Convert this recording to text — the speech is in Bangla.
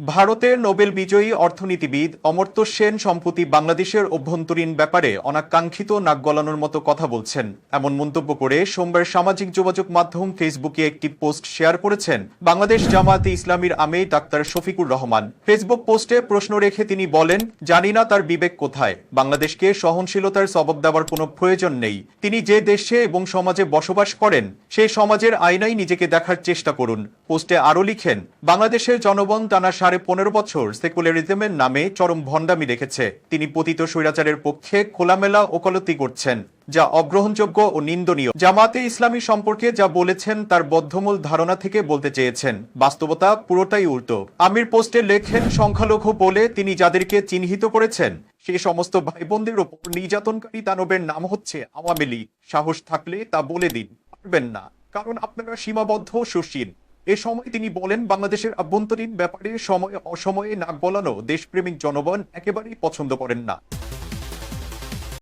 ভারতের নোবেল বিজয়ী অর্থনীতিবিদ অমর্ত্য সেন সম্প্রতি বাংলাদেশের অভ্যন্তরীণ ব্যাপারে অনাকাঙ্ক্ষিত নাক গলানোর মতো কথা বলছেন। এমন মন্তব্য করে সোমবার সামাজিক যোগাযোগ মাধ্যম ফেসবুকে একটি পোস্ট শেয়ার করেছেন বাংলাদেশ জামায়াতে ইসলামীর আমে ডাক্তার শফিকুর রহমান। ফেসবুক পোস্টে প্রশ্ন রেখে তিনি বলেন, জানি না তার বিবেক কোথায়। বাংলাদেশকে সহনশীলতার সবক দেওয়ার কোনো প্রয়োজন নেই। তিনি যে দেশে এবং সমাজে বসবাস করেন, সেই সমাজের আয়নাই নিজেকে দেখার চেষ্টা করুন। পোস্টে আরও লিখেন, বাংলাদেশের জনগণ টানা সাড়ে পনেরো বছর সেকুলারিজমের নামে চরম ভণ্ডামি রেখেছে। তিনি পতিত স্বৈরাচারের পক্ষে খোলামেলা ওকালতি করছেন, যা অগ্রহণযোগ্য ও নিন্দনীয়। জামাতে ইসলামী সম্পর্কে যা বলেছেন তার বদ্ধমূল ধারণা থেকে বলতে চেয়েছেন, বাস্তবতা পুরোটাই উল্টো। আমির পোস্টে লেখেন, সংখ্যালঘু বলে তিনি যাদেরকে চিহ্নিত করেছেন সেই সমস্ত ভাই বোনদের ওপর নির্যাতনকারী দানবের নাম হচ্ছে আওয়ামী লীগ। সাহস থাকলে তা বলে দিন, পারবেন না, কারণ আপনারা সীমাবদ্ধ সুশীল। এ সময় তিনি বলেন, বাংলাদেশের আভ্যন্তরীণ ব্যাপারে সময়, অসময়ে নাক বলানো দেশপ্রেমিক জনগণ একেবারেই পছন্দ করেন না।